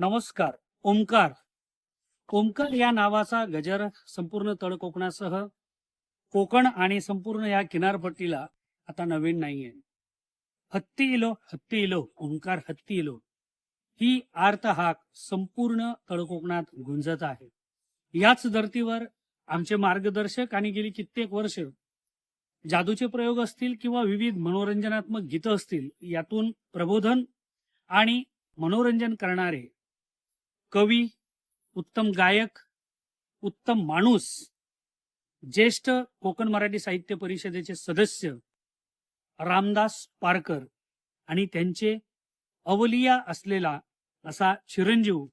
नमस्कार ओमकार ओमकार या नावाचा गजर संपूर्ण तळ कोकणासह कोकण आणि संपूर्ण या किनारपट्टीला आता नवीन नाहीये. हत्ती इलो हत्ती इलो ओंकार हत्ती इलो. ही आर्त हाक संपूर्ण तळ कोकणात गुंजत आहे. याच धर्तीवर आमचे मार्गदर्शक आणि गेली कित्येक वर्ष जादूचे प्रयोग असतील किंवा विविध मनोरंजनात्मक गीतं असतील यातून प्रबोधन आणि मनोरंजन करणारे कवी उत्तम गायक उत्तम माणूस ज्येष्ठ कोकण मराठी साहित्य परिषदेचे सदस्य रामदास पारकर आणि त्यांचे अवलिया असलेला असा चिरंजीव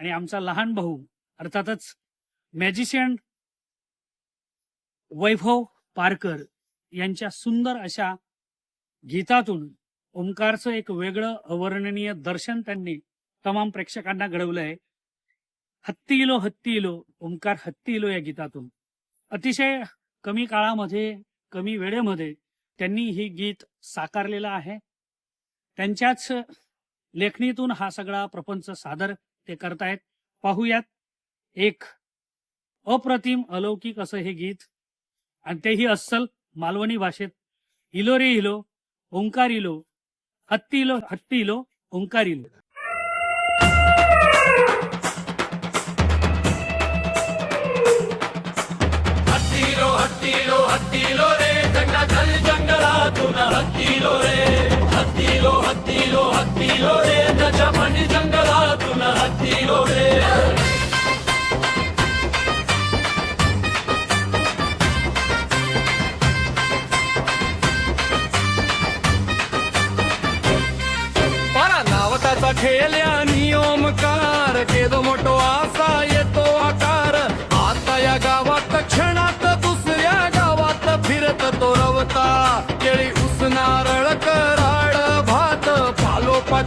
आणि आमचा लहान भाऊ अर्थातच मॅजिशियन वैभव पारकर यांच्या सुंदर अशा गीतातून ओंकारचं एक वेगळं अवर्णनीय दर्शन त्यांनी तमाम प्रेक्षकांना घडवलंय. हत्तीलो हत्ती इलो हत्ती इलो ओंकार हत्ती इलो या गीतातून. अतिशय कमी काळामध्ये कमी वेळेमध्ये त्यांनी ही गीत साकारलेलं आहे. त्यांच्याच लेखणीतून हा सगळा प्रपंच सादर ते करतायत. पाहूयात. एक अप्रतिम अलौकिक असं हे गीत. आणि तेही अस्सल मालवणी भाषेत. इलो रे इलो ओंकार इलो हत्ती इलो. हत्तीलो हत्तीलो रे जंगलातल जंगलातून हत्तीलो रे. हत्तीलो हत्तीलो हत्तीलो रे त्याच्या मनी जंगलातून हत्तीलो रे. परा नाव त्याचा खेळल्या नियमकार केदो मोठो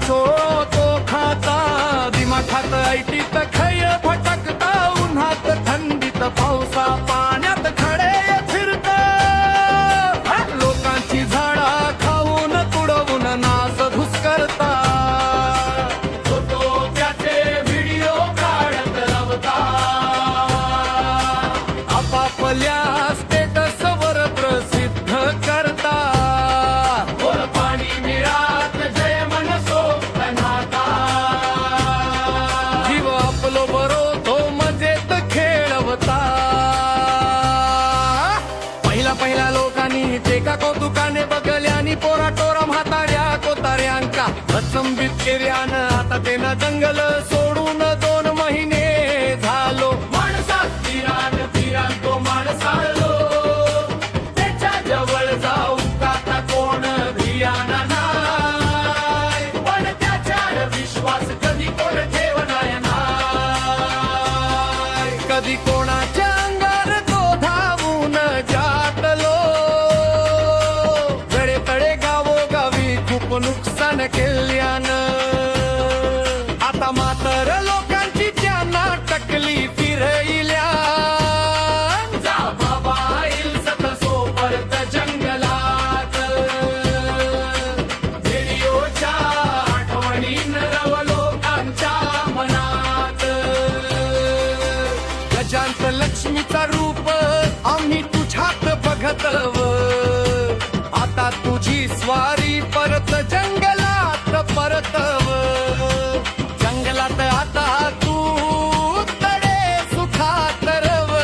तो तो खाता. दिमाखात ऐटीत खय फटकता उन्हात थंडीत पावसा पाण्यात खडे फिरत. लोकांची झाडा खाऊन तुडवून नाच धुस करता तो त्याचे व्हिडिओ काढत रवता आपापल्या लोकांनी ते का कौतुकाने बघल्यानी पोरा टोरा म्हाताऱ्या कोताऱ्यांका. अचंबित केल्यान आता ते न जंगल सोडून दोन महिने झालो. माणसात फिरान फिरान तो माणस आलो. त्याच्याजवळ जाऊ आता कोण भियाना नाही. पण त्याच्यावर विश्वास कधी कोण गजांत लक्ष्मीचा रूप. आम्ही तुझ्यात बघतव. आता तुझी स्वारी परत जंगलात परतव. जंगलात आता तू तडे सुखात रव.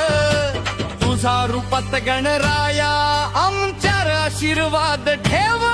तुझा रूपात गणराया आमच्या आशीर्वाद ठेव.